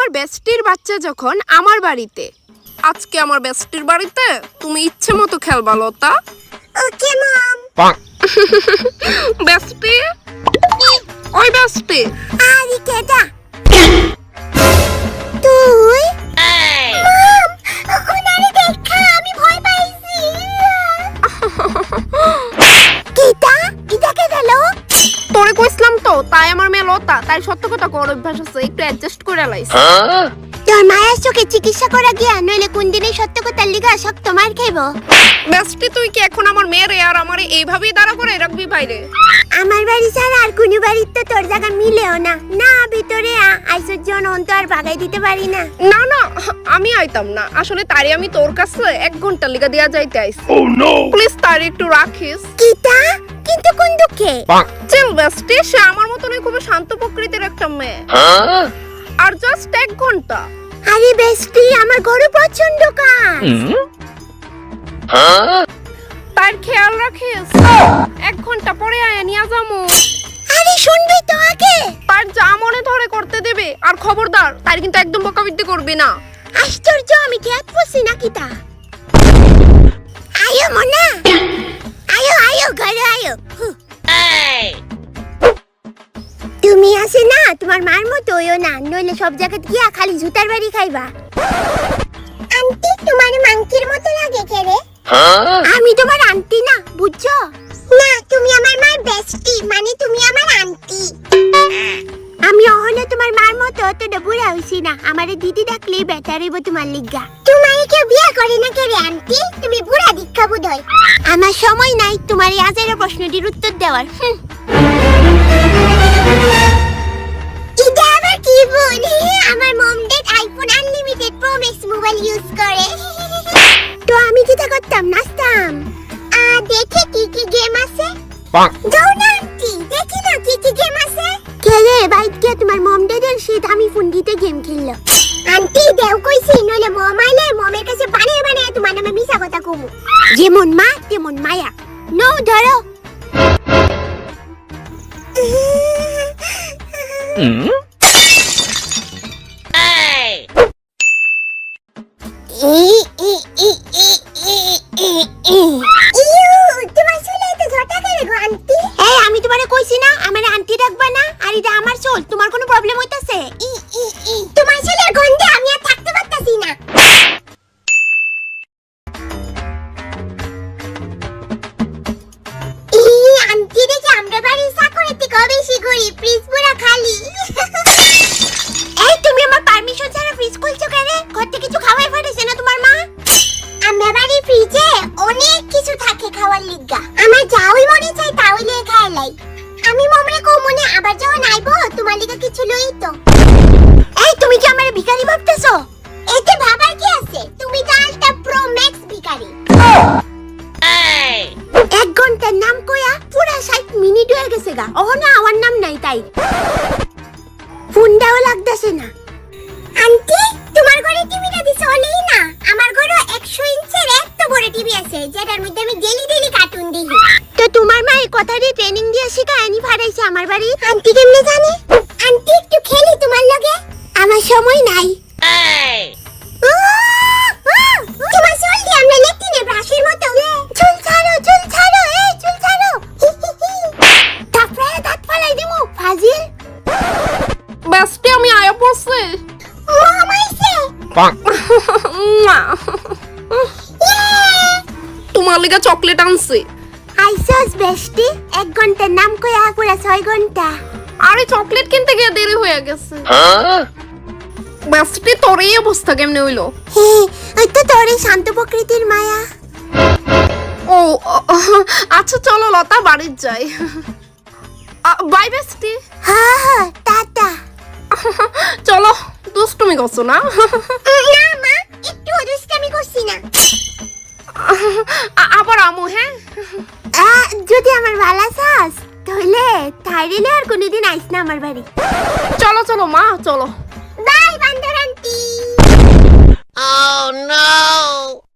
আমার বেস্টির বাচ্চা যখন আমার বাড়িতে। আজকে আমার বেস্টির বাড়িতে তুমি ইচ্ছে মতো খেলবা লতা। ওকে মম। বেস্টি ওই বেস্টি আর কেডা? লতা তাই সত্য কথা কর অভ্যাস আছে? একটু অ্যাডজাস্ট করে লাইছি। তোর মায়ের চোখে চিকিৎসা করা গিয়া নইলে কোন দিনে সত্য কথার লিগা শক্ত মার খাইব। বেস্টি তুই কি এখন আমার মেয়েরে আর আমারে এইভাবেই দাঁড়া করে রাখবি বাইরে? আমার বাড়ি ছাড়া আর কোনো বাড়ির তো তোর জায়গা মিলেও না। না ভিতরে আইসর জন অন্ত আর বাগাই দিতে পারি না। না না আমি আইতাম না। আসলে তারে আমি তোর কাছে এক ঘণ্টা লিগা দিয়া যাইতে আইছি। প্লিজ তারে একটু রাখিস। কিটা? কিন্তু কোন দুঃখে? চিল বেস্টি সে আমার মতনই খুবই শান্ত প্রকৃতির একটা মেয়ে। আর জাস্ট এক ঘণ্টা। আরে বেস্টি আমার ঘরে প্রচণ্ড কাজ। তার খেয়াল রাখিস এক ঘণ্টা পরে আয়া নিয়ে যাব আরে শুনবি তো আগে। তার যা মনে ধরে করতে দেবে আর খবরদার তার কিন্তু একদম বকাবিদ্যি করবি না। আশ্চর্য আমি খেয়াত পড়ছি না কিতা আয়ো মনা। আয়ো আয়ো ঘরে আয়ো। তুমি আছে না তোমার মার মতো হইও না নইলে সব জায়গায় গিয়া খালি জুতার বাড়ি খাইবা। আন্টি তোমার মাংকির মতো লাগে কে রে আমি তোমার আন্টি না বুঝছ? না তুমি আমার মার বেস্টি মানে তুমি আমার আন্টি। আমি অহনে তোমার মার মতো অতটা বুড়া হইছি না আমারে দিদি ডাকলেই বেটার হইব তোমার লিগা। তোমার কেউ বিয়া করে না কে রে আন্টি? তুমি বুড়া দীক্ষা বোধ হয় আমার সময় নাই তোমার এই আজের প্রশ্নটির উত্তর দেওয়ার। এটা আবার কি আমার mom dad iPhone unlimited pro max mobile use করে। তো আমি যেটা করতাম নাচতাম। আ দেখে কি কি গেম আছে? যাও না আন্টি। দেখি না কি কি গেম আছে। খেলে বাইক কে? তোমার মম ডেডের সে দামি ফোন দিতে গেম খেললো আন্টি দেও কইছি নইলে মম আইলে মমের কাছে বানিয়ে বানিয়ে তোমার নামে মিছা কথা কমু। যেমন মা তেমন মায়া। নো ধরো। আমি আন্টি দেখে আমরা গরিব ফ্রিজ খুলছো কেন? ঘর থেকে কিছু খাওয়াই পাঠাইছে না তোমার মা? আমার বাড়ি ফ্রিজে অনেক কিছু থাকে খাওয়ার লিগা। আমার যাওই মনে চাই তাহলে খাই লাই আমি মমরে কো মনে আবার যখন আইবো তোমার লিগা কিছু লই তো। এই, তুমি কি আমার ভিখারি ভাবতেছো? এতে ভাবার কি আছে? তুমি তো আলটা প্রো ম্যাক্স ভিখারি। এক ঘণ্টার নাম কয়া পুরা ষাট মিনিট হয়ে গেছে গা। ও না আমার নাম নাই তাই। ফোনটাও লাগতেছে না। বড় টিভি আছে যেটার মধ্যে আমি ডেলি ডেলি কার্টুন দেখি। তো তোমার মা এই কথাটি ট্রেনিং দিয়ে শিখায়নি ফাড়াইছে আমার বাড়ি। আন্টি কেমনে জানে? তোমার লিগা চকলেট আনছি। আইসস বেস্টি এক ঘণ্টার নাম কয়া পুরা ছয় ঘণ্টা। আরে চকলেট কিনতে গিয়ে দেরি হয়ে গেছে। বেস্টি তোর এই অবস্থা কেমনে হইল? হে ওই তো তোর এই শান্ত প্রকৃতির মায়া। ও আচ্ছা চলো লতা বাড়ির যাই। Bye bestie. হা হা টাটা। চলো দুষ্টুমি করছ না আবার আমু হ্যাঁ? যদি আমার ভালো চাস তাহলে থাইরিলে আর কোনোদিন আইস না আমার বাড়ি। চলো চলো মা চলো। বাই বান্দর আন্টি Oh no!